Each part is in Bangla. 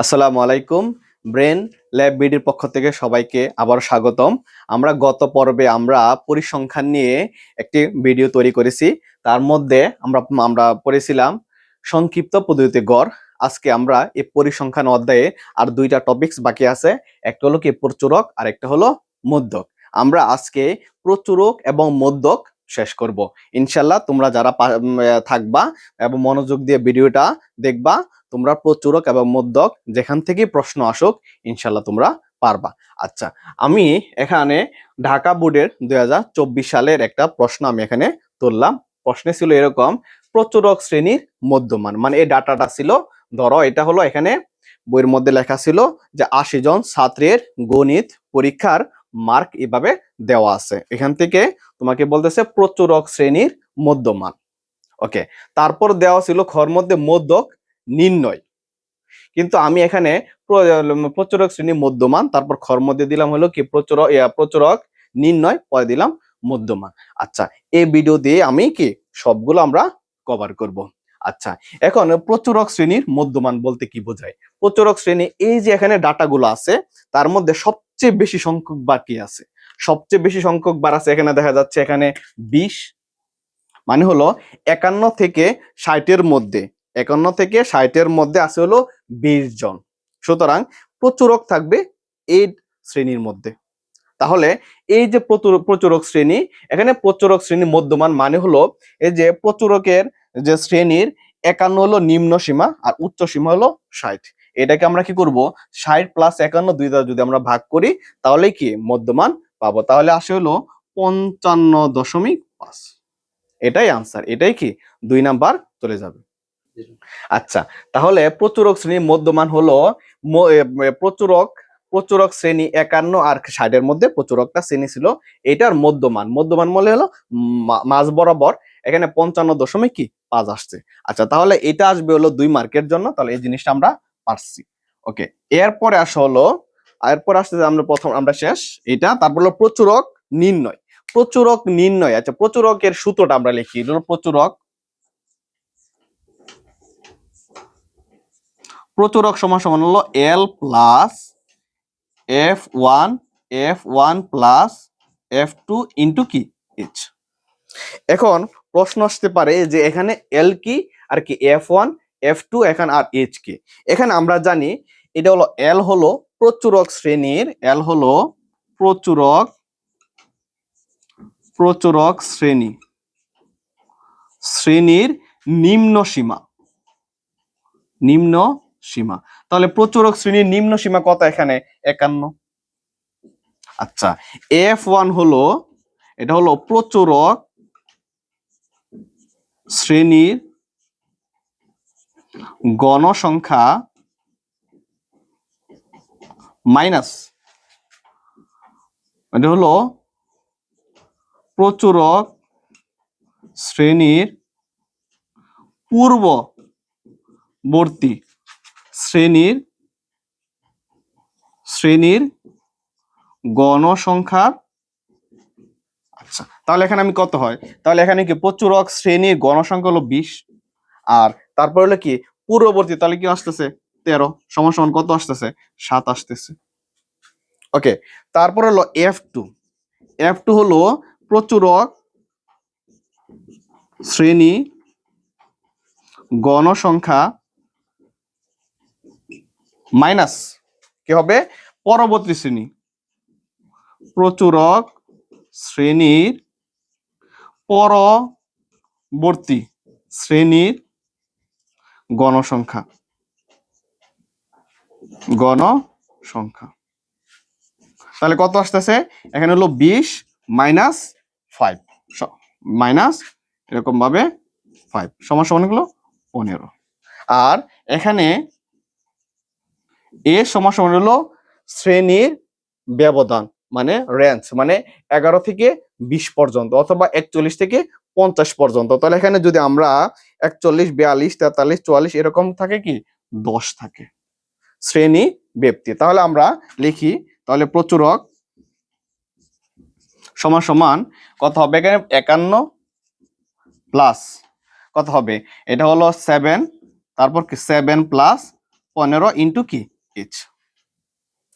আসসালামু আলাইকুম ব্রেন ল্যাব বিডির পক্ষ থেকে সবাইকে আবার স্বাগতম। আমরা গত পর্বে আমরা পরিসংখ্যান নিয়ে একটি ভিডিও তৈরি করেছি। তার মধ্যে আমরা আমরা পড়েছিলাম সংক্ষিপ্ত পদ্ধতিতে গড়। আজকে আমরা এই পরিসংখ্যান অধ্যায়ে আর দুইটা টপিকস বাকি আছে। একটা হলো কি প্রচুরক আর একটা হলো মধ্যক। আমরা আজকে প্রচুরক এবং মধ্যক শেষ করব। ইনশাল্লাহ তোমরা যারা থাকবা এবং মনোযোগ দিয়ে ভিডিওটা দেখবা, তোমরা প্রচুরক এবং মধ্যক যেখান থেকে প্রশ্ন আসুক ইনশাল্লাহ তোমরা পারবা। আচ্ছা আমি এখানে ঢাকা বোর্ডের দু হাজার চব্বিশ সালের একটা প্রশ্ন আমি এখানে তুললাম। প্রশ্নে ছিল এরকম, প্রচুরক শ্রেণির মধ্যমান মানে এই ডাটাটা ছিল, ধরো এটা হলো এখানে বইয়ের মধ্যে লেখা ছিল যে আশি জন ছাত্রের গণিত পরীক্ষার মার্ক এভাবে দেওয়া আছে। এখান থেকে তোমাকে বলতেছে প্রচুরক শ্রেণির মধ্যমান। ওকে তারপর দেওয়া ছিল খর মধ্যে মধ্যক নির্ণয়। কিন্তু আমি এখানে প্র- প্রচুরক শ্রেণি মধ্যমান তারপর খর মধ্যে দিলাম হলো কি প্রচুরক ইয়া, প্রচুরক নির্ণয় পরে দিলাম মধ্যমান। আচ্ছা এই ভিডিও দিয়ে আমি কি সবগুলো আমরা কভার করব? আচ্ছা এখন প্রচুরক শ্রেণির মধ্যমান বলতে কি বোঝায়? প্রচুরক শ্রেণি এই যে এখানে ডাটাগুলো আছে তার মধ্যে সবচেয়ে বেশি সংখ্যক বাকি আছে। সবচেয়ে বেশি সংখ্যক বার আছে এখানে দেখা যাচ্ছে, এখানে বিশ মানে হলো একান্ন থেকে ষাটের মধ্যে, একান্ন থেকে ষাটের মধ্যে আছে হলো বিশ জন। সুতরাং প্রচুরক থাকবে এই শ্রেণির মধ্যে। তাহলে এই যে প্রচুর, প্রচুরক শ্রেণি, এখানে প্রচুরক শ্রেণি মধ্যমান মানে হলো এই যে প্রচুরকের যে শ্রেণির একান্ন হলো নিম্ন সীমা আর উচ্চ সীমা হলো ষাট। এটাকে আমরা কি করব? ষাট প্লাস একান্ন দুই দ্বারা যদি আমরা ভাগ করি, তাহলে কি? মধ্যমান পাবো। তাহলে আসে হলো পঞ্চান্ন দশমিক পাঁচ। এটাই আনসার এটাই কি? দুই নাম্বার চলে যাবে। আচ্ছা তাহলে প্রচুরক শ্রেণির মধ্যমান হলো প্রচুরক প্রচুরক শ্রেণি একান্ন আর ষাটের মধ্যে প্রচুরকটা শ্রেণি ছিল এটার মধ্যমান। মধ্যমান মনে হলো মাঝ বরাবর। এখানে পঞ্চান্ন দশমিক কি? পাঁচ আসছে। আচ্ছা তাহলে এটা আসবে হলো দুই মার্কের জন্য। তাহলে এই জিনিসটা আমরা পারছি। ওকে এরপরে আসা হলো এরপর আসছে যে আমরা প্রথম, আমরা শেষ, এটা, তারপর হলো প্রচুরক নির্ণয়। প্রচুরক নির্ণয় আচ্ছা প্রচুরকের সূত্রটা আমরা লিখি, এটা হলো প্রচুরক। প্রচুরক সমান সমান হলো L plus F one F one plus F two into কি? এইচ এখন প্রশ্ন আসতে পারে যে এখানে এল কি, আর কি এফ ওয়ান এফ টু এখানে আর এইচ কি? এখানে আমরা জানি এটা হলো এল হলো প্রচুরক শ্রেণির এল হলো প্রচুরক প্রচুরক শ্রেণি। শ্রেণির নিম্ন সীমা। নিম্ন সীমা। তাহলে প্রচুরক শ্রেণির নিম্ন সীমা কত এখানে? একান্ন। আচ্ছা এফ ওয়ান হলো, এটা হলো প্রচুরক শ্রেণির গণসংখ্যা মাইনাস। এটা হলো প্রচুরক শ্রেণির পূর্ববর্তী শ্রেণির শ্রেণির গণসংখ্যার। আচ্ছা তাহলে এখানে আমি কত হয়? তাহলে এখানে কি প্রচুরক শ্রেণির গণসংখ্যা হলো বিশ, আর তারপর হলো কি? পূর্ববর্তী, তাহলে কি আসতেছে? তেরো, সমান সমান কত আসতেছে? সাত আসতেছে। ওকে তারপর হলো এফ টু এফ টু হলো প্রচুরক শ্রেণি গণসংখ্যা মাইনাস কি হবে? পরবর্তী শ্রেণি। প্রচুরক শ্রেণির পরবর্তী শ্রেণির গণসংখ্যা। গণসংখ্যা। তাহলে কত আসতেছে? এখানে হলো বিশ মাইনাস ফাইভ। মাইনাস এরকম ভাবে ফাইভ। সমান সমান হলো পনেরো। আর এখানে এ সমান সমান হলো শ্রেণির ব্যবধান মানে রেঞ্জ মানে এগারো থেকে বিশ পর্যন্ত অথবা একচল্লিশ থেকে পঞ্চাশ পর্যন্ত। তাহলে এখানে যদি আমরা একচল্লিশ, বিয়াল্লিশ, তেতাল্লিশ, চুয়াল্লিশ এরকম থাকে কি? দশ থাকে। শ্রেণি ব্যক্তি। তাহলে আমরা লিখি, তাহলে প্রচুরক সমান সমান কত হবে? এখানে একান্ন প্লাস কত হবে? এটা হলো সেভেন তারপর কি? সেভেন প্লাস পনেরো ইন্টু কি? এইচ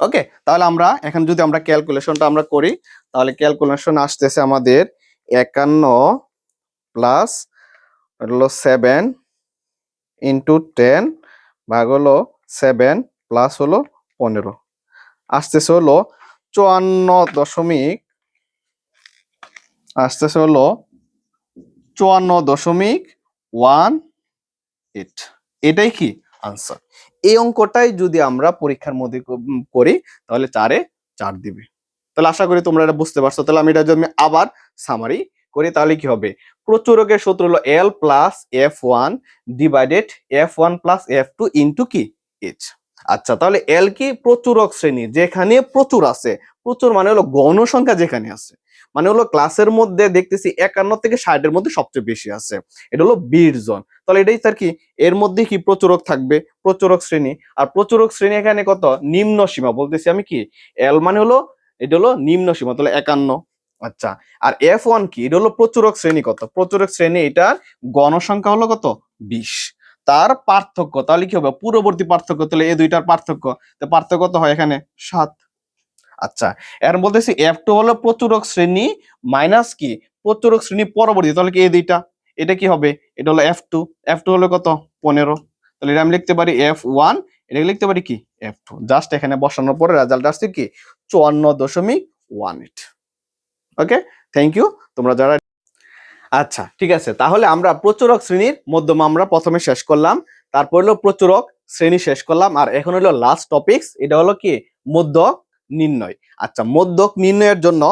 ওকে তাহলে আমরা এখন যদি আমরা ক্যালকুলেশনটা আমরা করি, তাহলে ক্যালকুলেশন আসতেছে আমাদের একান্ন প্লাস হলো সেভেন ইন্টু টেন ভাগ হলো সেভেন প্লাস হলো পনেরো। আসতেছে হলো চুয়ান্ন দশমিক, আসতেছে হলো চুয়ান্ন দশমিক ওয়ান এইট। এটাই কি আনসার এই অঙ্কটাই যদি আমরা পরীক্ষার মধ্যে করি, তাহলে চারে চার দিবে। তাহলে আশা করি তোমরা এটা বুঝতে পারছ। তাহলে আমি এটা যদি আবার সামারি করি, তাহলে কি হবে? প্রচুরকের সূত্র হলো L plus F one divided F one plus F two into কি? এইচ আচ্ছা তাহলে এল কি প্রচুরক শ্রেণি, যেখানে প্রচুর আছে। প্রচুর মানে হলো গণসংখ্যা যেখানে আছে। মানে হলো ক্লাসের মধ্যে দেখতেছি একান্ন থেকে ষাটের মধ্যে সবচেয়ে বেশি আছে। এটা হলো বিশ জন। তাহলে এটাই তার কি, এর মধ্যে কি প্রচুরক থাকবে? প্রচুরক শ্রেণি। আর প্রচুরক শ্রেণি এখানে কত? নিম্ন সীমা। বলতেছি আমি কি এল মানে হলো, এটা হলো নিম্ন সীমা, তাহলে একান্ন। আচ্ছা আর এফ ওয়ান কি? এটা হলো প্রচুরক শ্রেণি কত? প্রচুরক শ্রেণি এটার গণসংখ্যা হলো কত? বিশ। তার পার্থক্য, তাহলে কি হবে? পূর্ববর্তী পার্থক্য, তাহলে এই দুইটার পার্থক্য। পার্থক্য তো হয় এখানে? সাত। আচ্ছা এর বলতেছি এফ টু হলো প্রচুরক শ্রেণি মাইনাস কি? প্রচুরক শ্রেণি পরবর্তী, তাহলে কি এই দুইটা? এটা কি হবে? এটা হলো এফ টু এফ টু হলো কত? পনেরো। তাহলে এটা আমি লিখতে পারি এফ ওয়ান এটাকে লিখতে পারি কি? এফ টু জাস্ট এখানে বসানোর পরে রেজাল্ট আসছে কি? চুয়ান্ন দশমিক one eight okay thank you তোমরা যারা আচ্ছা ঠিক আছে। তাহলে আমরা প্রচুরক শ্রেণির মধ্যম আমরা প্রথমে শেষ করলাম, তারপর হলো প্রচুরক শ্রেণি শেষ করলাম, আর এখন হলো লাস্ট টপিকস এটা হলো কি? মধ্যক নির্ণয়। আচ্ছা মধ্যক নির্ণয়ের জন্য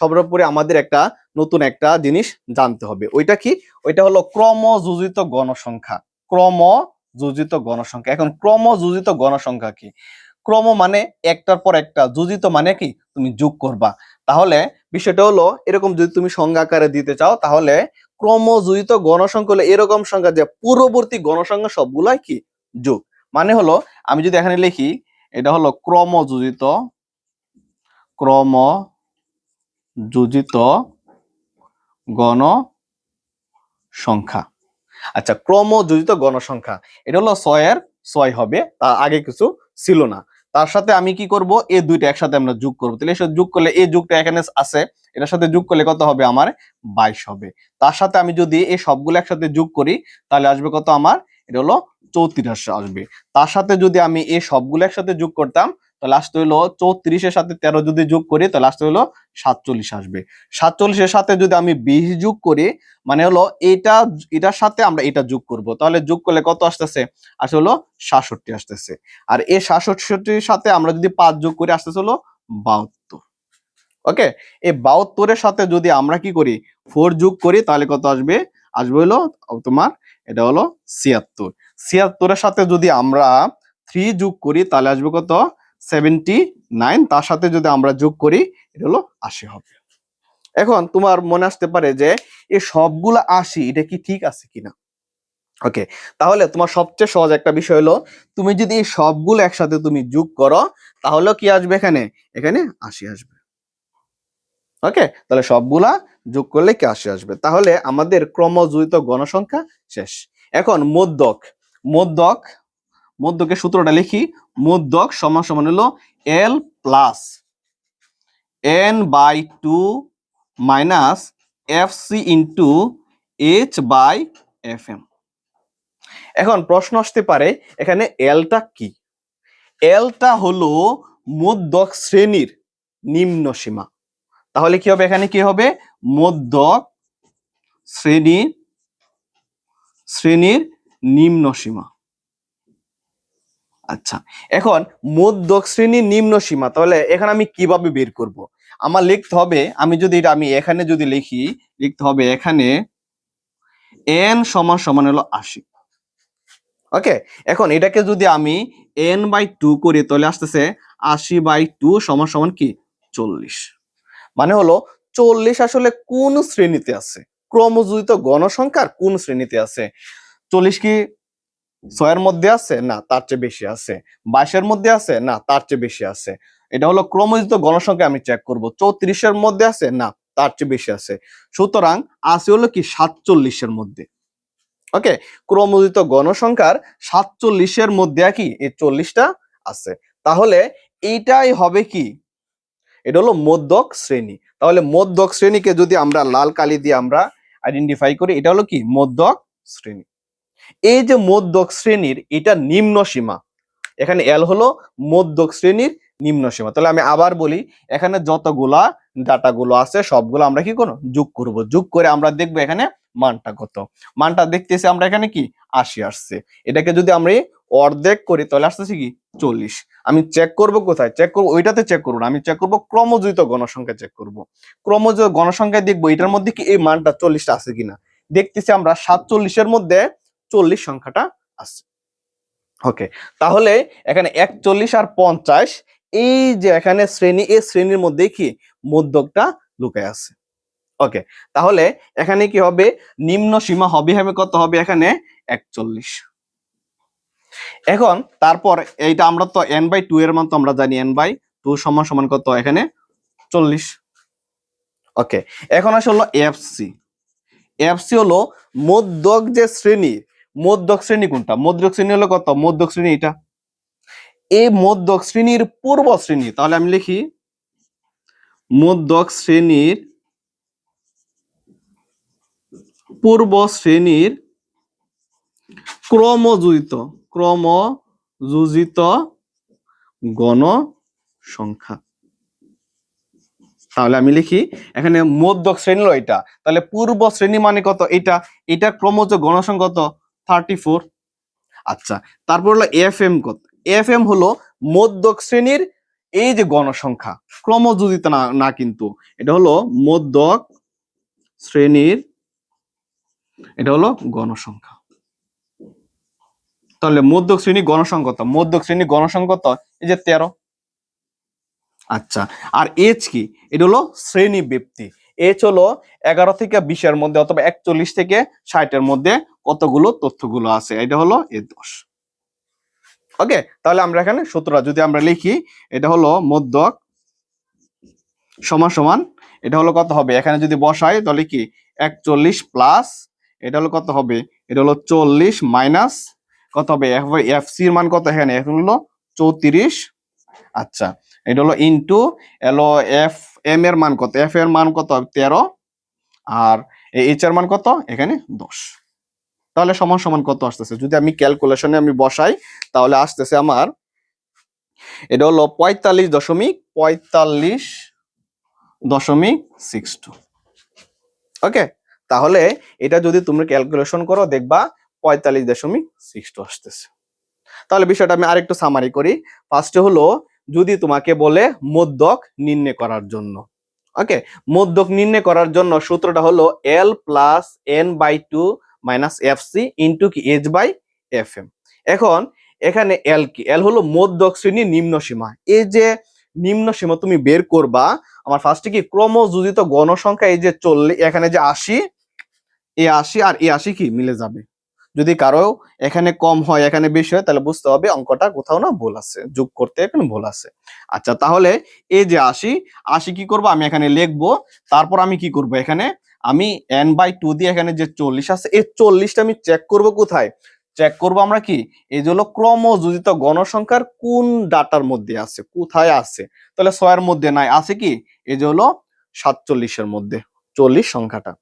সর্বোপরি আমাদের একটা নতুন একটা জিনিস জানতে হবে। ওইটা কি? ওইটা হলো ক্রমযোজিত গণসংখ্যা। ক্রমযোজিত গণসংখ্যা। এখন ক্রমযোজিত গণসংখ্যা কি? ক্রম মানে একটার পর একটা, যোজিত মানে কি? তুমি যোগ করবা। তাহলে বিষয়টা হলো, এরকম যদি তুমি সংজ্ঞা আকারে দিতে চাও, তাহলে ক্রমযোজিত গণসংখ্যা হলো এরকম সংখ্যা যে পূর্ববর্তী গণসংখ্যা সবগুলাই কি? যোগ। মানে হলো, আমি যদি এখানে লিখি, এটা হলো ক্রমযোজিত ক্রম যোজিত গণ সংখ্যা আচ্ছা ক্রমযোজিত গণসংখ্যা, এটা হলো ছয়ের, ছয় হবে তার আগে কিছু ছিল না। তার সাথে আমি কি করব? এ দুইটা একসাথে আমরা যোগ করব। তাহলে এসে যোগ করলে এই যোগটা এখানে আছে। এটার সাথে যোগ করলে কত হবে? আমার বাইশ হবে। তার সাথে আমি যদি এই সবগুলো একসাথে যোগ করি, তাহলে আসবে কত আমার? এটা হলো চৌত্রিশ আসবে। তার সাথে যদি আমি এই সবগুলো একসাথে যোগ করতাম আসতে হলো চৌত্রিশের সাথে তেরো যদি যোগ করি তাহলে আসতে হইল সাতচল্লিশ আসবে। সাতচল্লিশের সাথে যদি আমি বিশ যোগ করি মানে হলো এটা এটার সাথে আমরা এটা যোগ করব। তাহলে যোগ করলে কত আসতেছে? আসলে হলো সাতষট্টি আসতেছে। আর এই সাতষট্টির সাথে আমরা যদি পাঁচ যোগ করি, আসতেছে হলো বাহাত্তর। ওকে এই বাহাত্তরের সাথে যদি আমরা কি করি? ফোর যোগ করি, তাহলে কত আসবে? আসবে হলো তোমার, এটা হলো ছিয়াত্তর। ছিয়াত্তরের সাথে যদি আমরা থ্রি যোগ করি, তাহলে আসবে কত? সেভেন্টি নাইন, তার সাথে যদি আমরা যোগ করি, এটা হলো আশি হবে। এখন তোমার মনে আসতে পারে যে এই সবগুলো আশি, এটা কি ঠিক আছে কিনা? ওকে, তাহলে তোমার সবচেয়ে সহজ একটা বিষয় হলো, তুমি যদি এই সবগুলো একসাথে তুমি যোগ করো, তাহলে কি আসবে এখানে? এখানে আশি আসবে। ওকে, তাহলে সবগুলা যোগ করলে কি আশি আসবে? তাহলে আমাদের ক্রমযুক্ত গণসংখ্যা শেষ। এখন মধ্যক মধ্যক মধ্যকের সূত্রটা লিখি, মধ্যক সমান সমান হলো L plus N by two minus F C into H by F M এখন প্রশ্ন আসতে পারে, এখানে এলটা কি? এলটা হলো মধ্যক শ্রেণির নিম্ন সীমা। তাহলে কি হবে? এখানে কি হবে? মধ্যক শ্রেণির শ্রেণির নিম্ন সীমা। আচ্ছা এখন মধ্যক শ্রেণির নিম্ন সীমা, তাহলে এখানে আমি কীভাবে বের করব? আমার লিখতে হবে, আমি যদি এটা, আমি এখানে যদি লিখি, লিখতে হবে এখানে এন সমান সমান হলো আশি। ওকে, এখন এটাকে যদি আমি এন বাই টু করি, তাহলে আসতেছে আশি বাই টু সমান সমান কি? চল্লিশ। মানে হলো চল্লিশ আসলে কোন শ্রেণীতে আছে? ক্রমযুক্ত গণসংখ্যার কোন শ্রেণীতে আছে? চল্লিশ কি ছয়ের মধ্যে আছে? না, তার চেয়ে বেশি আছে। বাইশের মধ্যে আছে? না, তার চেয়ে বেশি আছে। এটা হলো ক্রমযুক্ত গণসংখ্যা আমি চেক করব। চৌত্রিশের মধ্যে আছে? না, তার চেয়ে বেশি আছে। সুতরাং আছে হলো কি? সাতচল্লিশের মধ্যে। ওকে? ক্রমজিত গণসংখ্যার সাতচল্লিশের মধ্যে কি? এই চল্লিশটা আছে। তাহলে এইটাই হবে কি? এটা হলো মধ্যক শ্রেণি। তাহলে মধ্যক শ্রেণীকে যদি আমরা লাল কালি দিয়ে আমরা আইডেন্টিফাই করি, এটা হলো কি? মধ্যক শ্রেণি। এই যে মধ্যক শ্রেণির, এটা নিম্ন সীমা। এখানে এল হলো মধ্যক শ্রেণির নিম্ন সীমা। তাহলে আমি আবার বলি, এখানে যতগুলা ডাটাগুলো আছে, সবগুলো আমরা কি করব? যোগ করব। যোগ করে আমরা দেখব এখানে মানটা কত। মানটা দেখতেছি আমরা এখানে কি? আশি আসছে। এটাকে যদি আমরা অর্ধেক করি, তাহলে আসতেছে কি? চল্লিশ। আমি চেক করব কোথায়? চেক করব, ওইটাতে চেক করব না। আমি চেক করব ক্রমযুক্ত গণসংখ্যা চেক করব। ক্রমযুক্ত গণসংখ্যায় দেখব, এটার মধ্যে কি এই মানটা চল্লিশটা আছে কিনা? দেখতেছি আমরা সাতচল্লিশের মধ্যে চল্লিশ সংখ্যাটা আছে। ওকে তাহলে এখানে একচল্লিশ আর পঞ্চাশ, এই যে এখানে শ্রেণি, এই শ্রেণির মধ্যে কি মধ্যকটা লুকায় আছে। ওকে তাহলে এখানে কি হবে? নিম্ন সীমা হবে হবে কত হবে এখানে? একচল্লিশ। এখন তারপর এইটা আমরা তো এন বাই টু এর মান তো আমরা জানি এন বাই টু সমান সমান কত এখানে? চল্লিশ। ওকে এখন আসলে এফসি এফসি হলো মধ্যক যে শ্রেণি মধ্যক শ্রেণি কোনটা? মধ্যক শ্রেণি হলো কত? মধ্যক শ্রেণি এটা। এই মধ্যক শ্রেণির পূর্ব শ্রেণি, তাহলে আমি লিখি মধ্যক শ্রেণির পূর্ব শ্রেণির ক্রমযুজিত ক্রমযুজিত গণ সংখ্যা তাহলে আমি লিখি এখানে মধ্যক শ্রেণি হলো এটা। তাহলে পূর্ব শ্রেণি মানে কত? এটা। এটা ক্রমজ গণসংখ্যা কত? থার্টি ফোর আচ্ছা তারপর হলো এফ এম কত? এফ এম হলো মধ্যক শ্রেণির এই যে গণসংখ্যা, ক্রমযোজিত না না কিন্তু, এটা হলো মধ্যক শ্রেণির, এটা হলো গণসংখ্যা। তাহলে মধ্যক শ্রেণি গণসংখ্যা কত? মধ্যক শ্রেণি গণসংখ্যা এই যে তেরো। আচ্ছা আর এইচ কি? এটা হলো শ্রেণি ব্যক্তি এইচ হলো এগারো থেকে বিশের মধ্যে অথবা একচল্লিশ থেকে ষাটের মধ্যে কতগুলো তথ্যগুলো আছে? এটা হলো এ দশ। ওকে, তাহলে আমরা এখানে সূত্রটা যদি আমরা লিখি, এটা হলো মধ্যক সমান সমান, এটা হলো কত হবে? এখানে যদি বসাই, তাহলে কি? একচল্লিশ প্লাস এটা হলো কত হবে? এটা হলো চল্লিশ মাইনাস কত হবে? এফ সির মান কত এখানে? এখন হলো চৌত্রিশ। আচ্ছা এটা হলো ইন্টু এলো, এফ, এম এর মান কত? এফ এর মান কত? তেরো। আর এইচ এর মান কত? এখানে দশ। তাহলে সমান সমান কত আসতেছে? যদি আমি ক্যালকুলেশনে আমি বসাই, তাহলে আসতেছে আমার, এটা হলো পঁয়তাল্লিশ দশমিক পঁয়তাল্লিশ দশমিক সিক্স টু ওকে তাহলে এটা যদি তুমি ক্যালকুলেশন করো, দেখবা পঁয়তাল্লিশ দশমিক সিক্স টু আসতেছে। তাহলে বিষয়টা আমি আরেকটু সামারি করি। ফার্স্টে হলো, যদি তোমাকে বলে মধ্যক নির্ণয় করার জন্য। ওকে মধ্যক নির্ণয় করার জন্য সূত্রটা হলো L plus N by two minus F C into কি? এইচ বাই এফ এম এখন এখানে এল কি? এল হলো মধ্যক শ্রেণির নিম্ন সীমা। এই যে নিম্ন সীমা তুমি বের করবা, আমার ফার্স্টে কি? ক্রমযোজিত গণসংখ্যা এই যে চল্লিশ এখানে যে আশি, এ আশি আর এ আশি কি? মিলে যাবে। যদি কারও এখানে কম হয়, এখানে বেশি হয়, তাহলে বুঝতে হবে অঙ্কটা কোথাও না ভুল আছে, যোগ করতে এখানে ভুল আছে। আচ্ছা তাহলে এই যে আশি আশি কি করব? আমি এখানে লিখব, তারপর আমি কি করব এখানে? আমি এন বাই টু দিয়ে এখানে যে চল্লিশ আছে, এই চল্লিশটা আমি চেক করব কোথায়? চেক করব আমরা কি? এই যে হলো ক্রমযোজিত গণসংখ্যার কোন ডাটার মধ্যে আছে, কোথায় আছে? তাহলে ছয়ের মধ্যে নাই, আছে কি? এই যে হলো সাতচল্লিশের মধ্যে, চল্লিশ সংখ্যাটা।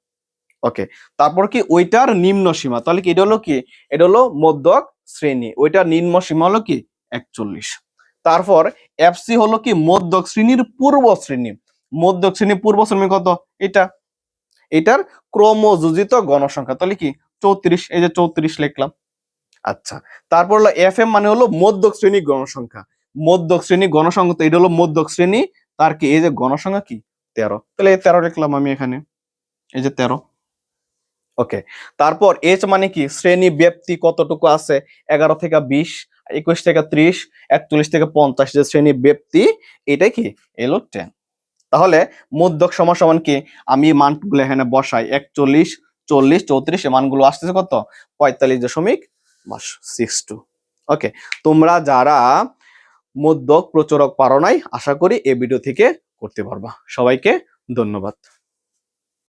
ওকে তারপর কি ওইটার নিম্ন সীমা? তাহলে কি, এটা হলো কি? এটা হলো মধ্যক শ্রেণি। ওইটার নিম্ন সীমা হলো কি? একচল্লিশ। তারপর এফসি হলো কি? মধ্যক শ্রেণির পূর্ব শ্রেণি। মধ্যক শ্রেণি পূর্ব শ্রেণি কত? এটা। এটার ক্রমযোজিত গণসংখ্যা। তাহলে কি? চৌত্রিশ। এই যে চৌত্রিশ লিখলাম। আচ্ছা। তারপর হলো এফ এম মানে হলো মধ্যক শ্রেণি গণসংখ্যা। মধ্যক শ্রেণি গণসংখ্যা, তো এটা হলো মধ্যক শ্রেণি। তার কি? এই যে গণসংখ্যা কি? তেরো। তাহলে এই তেরো লিখলাম আমি এখানে। এই যে তেরো। ওকে তারপর এইচ মানে কি? শ্রেণি ব্যক্তি কতটুকু আছে? এগারো থেকে বিশ, একুশ থেকে ত্রিশ, একচল্লিশ থেকে পঞ্চাশ যে শ্রেণি ব্যক্তি এটাই কি? এলো টেন তাহলে মধ্যক সমান কি? আমি মানগুলো এখানে বসাই। একচল্লিশ, চল্লিশ, চৌত্রিশ মানগুলো আসতেছে কত? পঁয়তাল্লিশ দশমিক সিক্স টু ওকে তোমরা যারা মধ্যক প্রচুরক পারো নাই, আশা করি এই ভিডিও থেকে করতে পারবা। সবাইকে ধন্যবাদ।